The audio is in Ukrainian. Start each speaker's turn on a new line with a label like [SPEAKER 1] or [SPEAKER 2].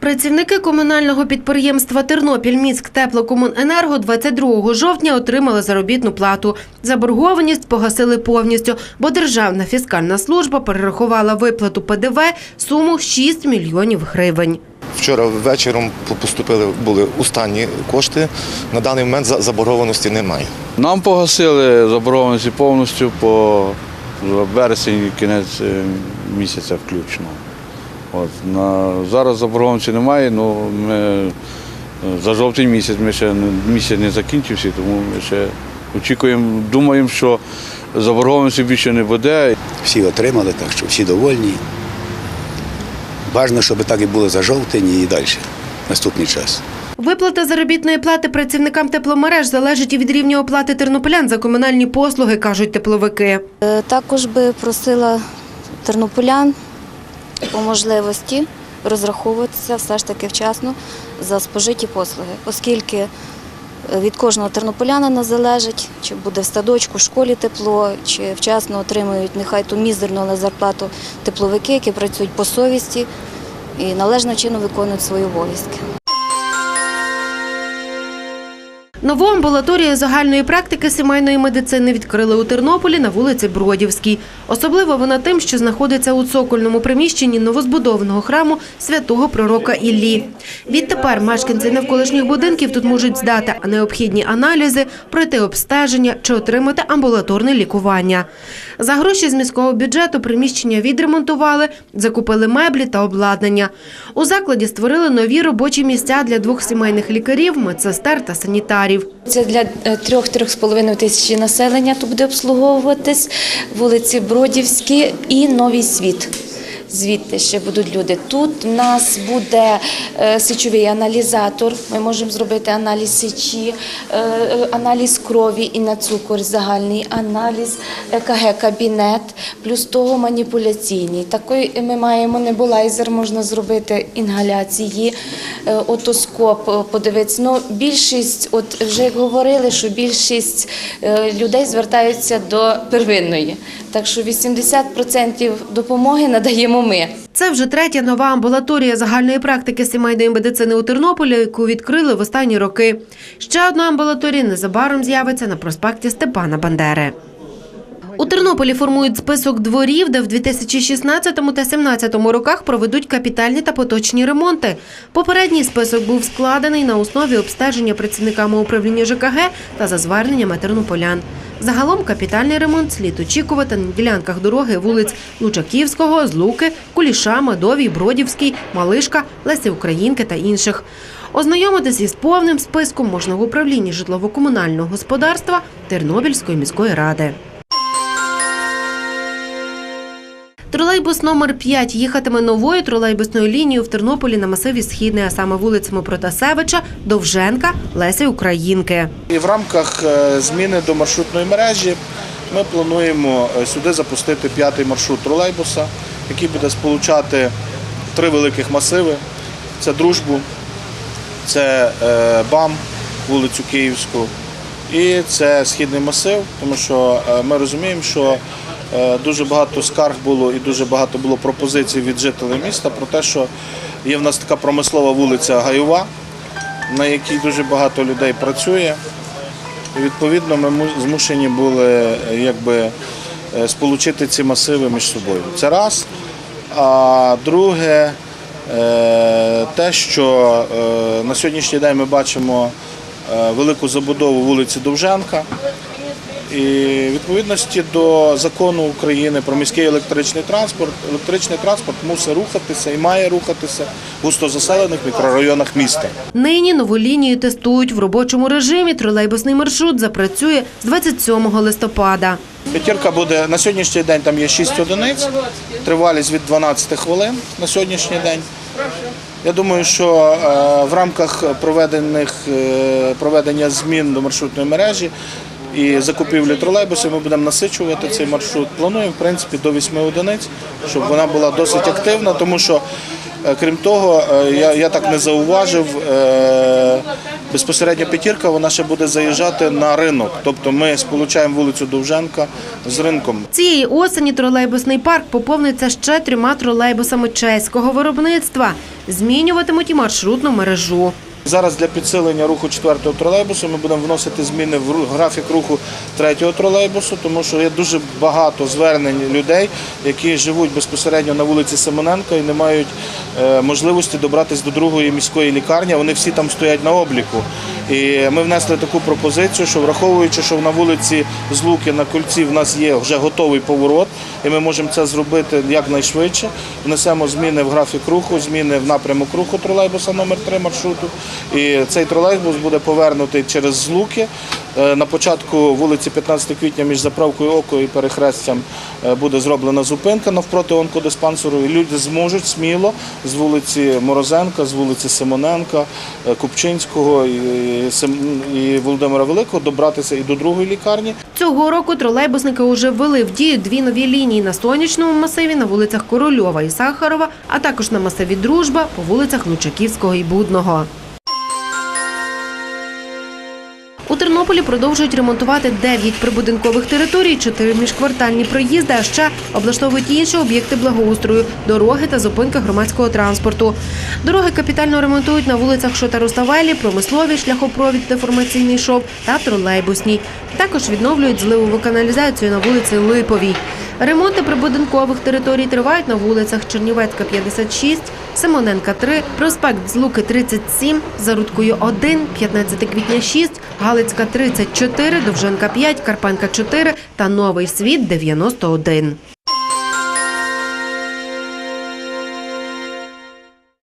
[SPEAKER 1] Працівники комунального підприємства Тернопільміськ теплокомуненерго 22 жовтня отримали заробітну плату. Заборгованість погасили повністю, бо Державна фіскальна служба перерахувала виплату ПДВ суму 6 мільйонів гривень.
[SPEAKER 2] Вчора вечором поступили були останні кошти. На даний момент за- заборгованості немає.
[SPEAKER 3] Нам погасили заборгованості повністю по вересень кінець е, місяця включно. От, на, зараз заборгованості немає, але ми е, за жовтень місяць ми ще місяць не закінчився, тому ми ще очікуємо, думаємо, що заборгованості більше не буде.
[SPEAKER 4] Всі отримали, так що всі довольні. Бажано, щоб так і було за жовтень і далі, наступний час.
[SPEAKER 1] Виплата заробітної плати працівникам тепломереж залежить і від рівня оплати тернополян за комунальні послуги, кажуть тепловики.
[SPEAKER 5] Е, Також би просила тернополян по можливості розраховуватися все ж таки вчасно за спожиті послуги, оскільки е, від кожного тернополянина залежить, чи буде в садочку, школі тепло, чи вчасно отримують нехай ту мізерну але зарплату тепловики, які працюють по совісті і належним чином виконують свої обов'язки.
[SPEAKER 1] Нову амбулаторію загальної практики сімейної медицини відкрили у Тернополі на вулиці Бродівській. Особливо вона тим, що знаходиться у цокольному приміщенні новозбудованого храму святого пророка Іллі. Відтепер мешканці навколишніх будинків тут можуть здати необхідні аналізи, пройти обстеження чи отримати амбулаторне лікування. За гроші з міського бюджету приміщення відремонтували, закупили меблі та обладнання. У закладі створили нові робочі місця для двох сімейних лікарів, медсестер та санітарів.
[SPEAKER 6] Це для е, трьох-трьох з половиною тисячі населення тут буде обслуговуватись вулиці Бродівські і Новий Світ. Звідти ще будуть люди. Тут у нас буде е, сечовий аналізатор. Ми можемо зробити аналіз сечі, е, е, аналіз крові і на цукор, загальний аналіз, ЕКГ кабінет, плюс того маніпуляційний. Такий ми маємо небулайзер, можна зробити інгаляції, отоскоп подивитися. Ну, більшість, от вже говорили, що більшість людей звертаються до первинної. Так що 80% допомоги надаємо ми.
[SPEAKER 1] Це вже третя нова амбулаторія загальної практики сімейної медицини у Тернополі, яку відкрили в останні роки. Ще одна амбулаторія незабаром з'явиться на проспекті Степана Бандери. У Тернополі формують список дворів, де в 2016 та 2017 роках проведуть капітальні та поточні ремонти. Попередній список був складений на основі обстеження працівниками управління ЖКГ та за зверненнями тернополян. Загалом капітальний ремонт слід очікувати на ділянках дороги вулиць Лучаківського, Злуки, Куліша, Медовій, Бродівський, Малишка, Лесі Українки та інших. Ознайомитись із повним списком можна в управлінні житлово-комунального господарства Тернопільської міської ради. Тролейбус номер 5 їхатиме новою тролейбусною лінією в Тернополі на масиві Східний, а саме вулицями Протасевича, Довженка, Лесі Українки.
[SPEAKER 7] І в рамках е, зміни до маршрутної мережі ми плануємо е, сюди запустити п'ятий маршрут тролейбуса, який буде сполучати три великих масиви: це дружбу, це е, БАМ, вулицю Київську, і це східний масив, тому що ми розуміємо, що дуже багато скарг було і дуже багато було пропозицій від жителів міста про те, що є в нас така промислова вулиця Гайова, на якій дуже багато людей працює. І відповідно ми змушені були е, якби, е, сполучити ці масиви між собою. Це раз. А друге, е, те, що е, на сьогоднішній день ми бачимо е, велику забудову вулиці Довженка. І відповідності до закону України про міський електричний транспорт, електричний транспорт мусить рухатися і має рухатися в густозаселених мікрорайонах міста.
[SPEAKER 1] Нині нову лінію тестують в робочому режимі. Тролейбусний маршрут запрацює з 27 листопада.
[SPEAKER 7] П'ятірка буде на сьогоднішній день. Там є 6 одиниць, тривалість від 12 хвилин на сьогоднішній день. Я думаю, що е, в рамках проведених е, проведення змін до маршрутної мережі і закупівлі тролейбусів ми будемо насичувати цей маршрут. Плануємо в принципі до 8 одиниць, щоб вона була досить активна, тому що Е, Крім того, е, я, я так не зауважив, е, безпосередньо п'ятірка вона ще буде заїжджати на ринок. Тобто ми сполучаємо вулицю Довженка з ринком.
[SPEAKER 1] Цієї осені тролейбусний парк поповниться ще трьома тролейбусами чеського виробництва. Змінюватимуть і маршрутну мережу.
[SPEAKER 7] Зараз для підсилення руху четвертого тролейбусу ми будемо вносити зміни в графік руху третього тролейбусу, тому що є дуже багато звернень людей, які живуть безпосередньо на вулиці Симоненка і не мають е, можливості добратися до другої міської лікарні. Вони всі там стоять на обліку. І ми внесли таку пропозицію, що враховуючи, що на вулиці Злуки на кольці в нас є вже готовий поворот, і ми можемо це зробити якнайшвидше. Внесемо зміни в графік руху, зміни в напрямок руху тролейбуса номер 3 маршруту. І цей тролейбус буде повернутий через Злуки. Е, На початку вулиці 15 квітня між заправкою Око і перехрестям е, буде зроблена зупинка навпроти онкодиспансеру. І люди зможуть сміло з вулиці Морозенка, з вулиці Симоненка, е, Купчинського і, Володимира Великого добратися і до другої лікарні.
[SPEAKER 1] Цього року тролейбусники уже ввели в дію дві нові лінії на сонячному масиві на вулицях Корольова і Сахарова, а також на масиві Дружба по вулицях Лучаківського і Будного. Тернополі продовжують ремонтувати 9 прибудинкових територій, 4 міжквартальні проїзди, а ще облаштовують інші об'єкти благоустрою, дороги та зупинки громадського транспорту. Дороги капітально ремонтують на вулицях Шота Руставелі, шляхопровід, деформаційний шов та тролейбусній. Також відновлюють зливову каналізацію на вулиці Липовій. Ремонти прибудинкових територій тривають на вулицях Чернівецька, 56, Симоненка, 3, проспект Злуки, 37, Зарудкою 1, 15 квітня 6, Галицька, 34, Довженка 5, Карпенка 4 та Новий Світ, 91.